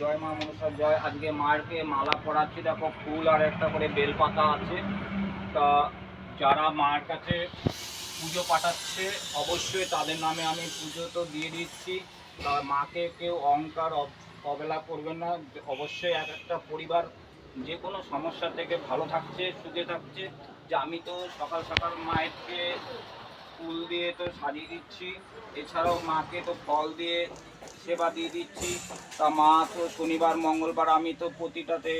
জয় মা মনসা, জয়। আজকে মায়েরকে মালা পরাচ্ছি। দেখো, ফুল আর একটা করে বেলপাতা আছে। তা যারা মায়ের কাছে পুজো পাঠাচ্ছে, অবশ্যই তাদের নামে আমি পুজো তো দিয়ে দিচ্ছি। তা মাকে কেউ অহংকার, অব- অবহেলা করবেন না। অবশ্যই এক একটা পরিবার যে কোনো সমস্যা থেকে ভালো থাকছে, সুখে থাকছে। যে আমি তো সকাল সকাল মায়েরকে ফুল দিয়ে তো সাজিয়ে দিচ্ছি। এছাড়াও মাকে তো ফল দিয়ে সেবা দিয়ে দিচ্ছি। তা মা তো শনিবার, মঙ্গলবার, আমি তো প্রতিটাতে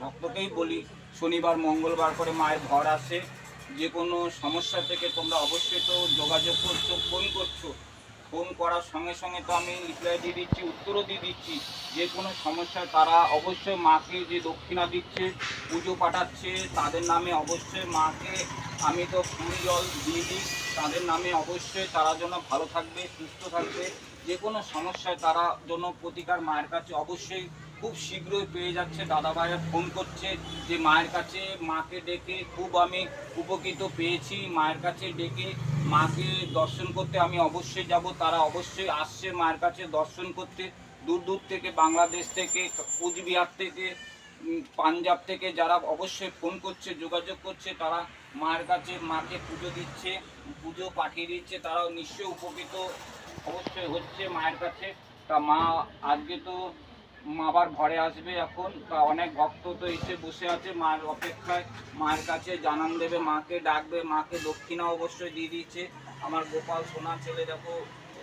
ভক্তকেই বলি, শনিবার, মঙ্গলবার করে মায়ের ঘর আসে। যে কোনো সমস্যা থেকে তোমরা অবশ্যই তো যোগাযোগ করছ, ফোন করছ। ফোন করার সঙ্গে সঙ্গে তো আমি রিপ্লাই দিয়ে দিচ্ছি, উত্তরও দিয়ে দিচ্ছি। যে কোনো সমস্যায় তারা অবশ্যই মাকে যে দক্ষিণা দিচ্ছে, পুজো পাঠাচ্ছে, তাদের নামে অবশ্যই মাকে আমি তো ফুল জল দিয়ে দিই। তাদের নামে অবশ্যই তারা যেন ভালো থাকবে, সুস্থ থাকবে। যে কোনো সমস্যায় তারা জন্য প্রতিকার মায়ের কাছে অবশ্যই খুব শীঘ্রই পেয়ে যাচ্ছে। দাদা ভাইরা ফোন করছে যে মায়ের কাছে মাকে ডেকে খুব আমি উপকৃত পেয়েছি। মায়ের কাছে ডেকে মাকে দর্শন করতে আমি অবশ্যই যাব। তারা অবশ্যই আসছে মায়ের কাছে দর্শন করতে। দূর দূর থেকে বাংলাদেশ থেকে, কুচবিহার থেকে পাঞ্জাব থেকে যারা অবশ্যই ফোন করছে, যোগাযোগ করছে, তারা মায়ের কাছে মাকে পুজো দিচ্ছে, পুজো পাঠিয়ে দিচ্ছে। তারাও নিশ্চয়ই উপকৃত অবশ্যই হচ্ছে মায়ের কাছে। তা মা, আজকে তো আবার ঘরে আসবে এখন। তা অনেক ভক্ত তো এসে বসে আছে মায়ের অপেক্ষায়। মায়ের কাছে জানান দেবে, মাকে ডাকবে, মাকে দক্ষিণা অবশ্যই দিয়ে দিচ্ছে আমার গোপাল সোনা ছেলে দেখো,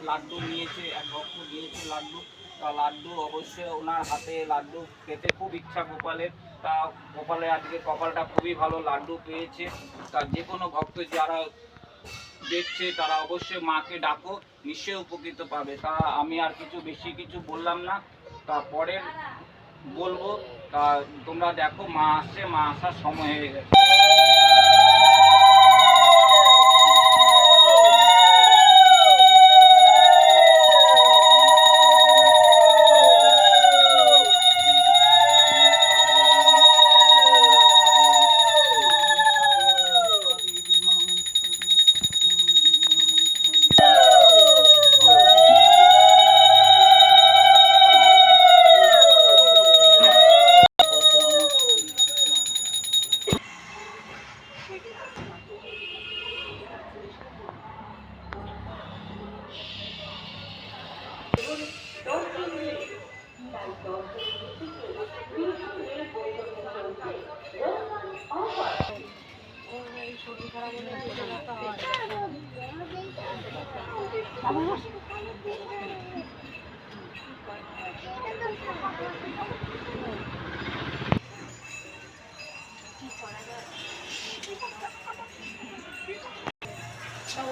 লাড্ডু নিয়েছে, এক ভক্ত দিয়েছে লাড্ডু। তা লাড্ডু অবশ্যই ওনার হাতে লাড্ডু খেতে খুব ইচ্ছা গোপালের। তা গোপালের আজকে কপালটা খুবই ভালো লাড্ডু পেয়েছে। তা যে কোনো ভক্ত যারা দেখছে, তারা অবশ্যই মাকে ডাকো, নিশ্চয়ই উপকৃত পাবে। তা আমি আর কিছু, বেশি কিছু বললাম না। তা পরের বলব তা তোমরা দেখো মা আসছে মা আসার সময় হয়ে গেছে।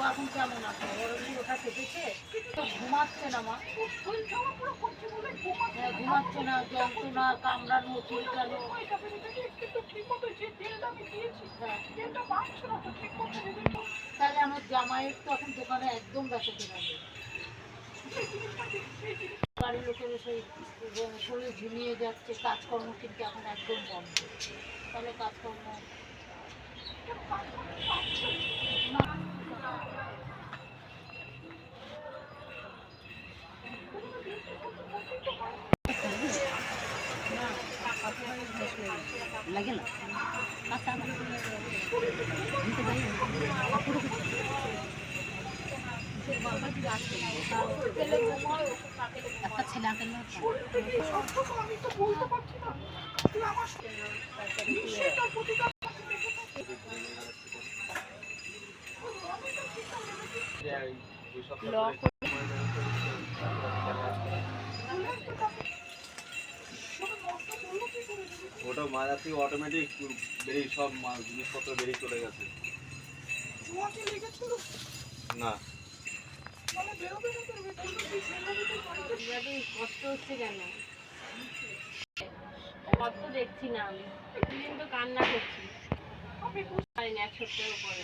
এখন কেমন আছে ওর ওটা কেটেছে ঘুমাচ্ছে না মা ঘুমাচ্ছে না যন্ত্রণা কামড়ানো চুলকানো তাহলে আমার জামাইয়ের তো এখন দোকানে একদম বেঁচে যাবে। বাড়ির লোকের সেই শরীর ঝিমিয়ে যাচ্ছে, কাজকর্ম কিন্তু এখন একদম বন্ধ। তাহলে কাজকর্ম লাগে না। আচ্ছা একটা ছেলে আঁকেন না। ওটা মাঝার থেকে অটোমেটিক বেরিয়ে সব মাল জিনিসপত্র বেরিয়ে চলে গেছে। না। কষ্ট হচ্ছে কেন? কত দেখছি না আমি। কিন্তু কান্না করছি। আমি পারিনি এক সপ্তাহের উপরে।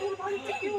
তোর বাড়িতে কেউ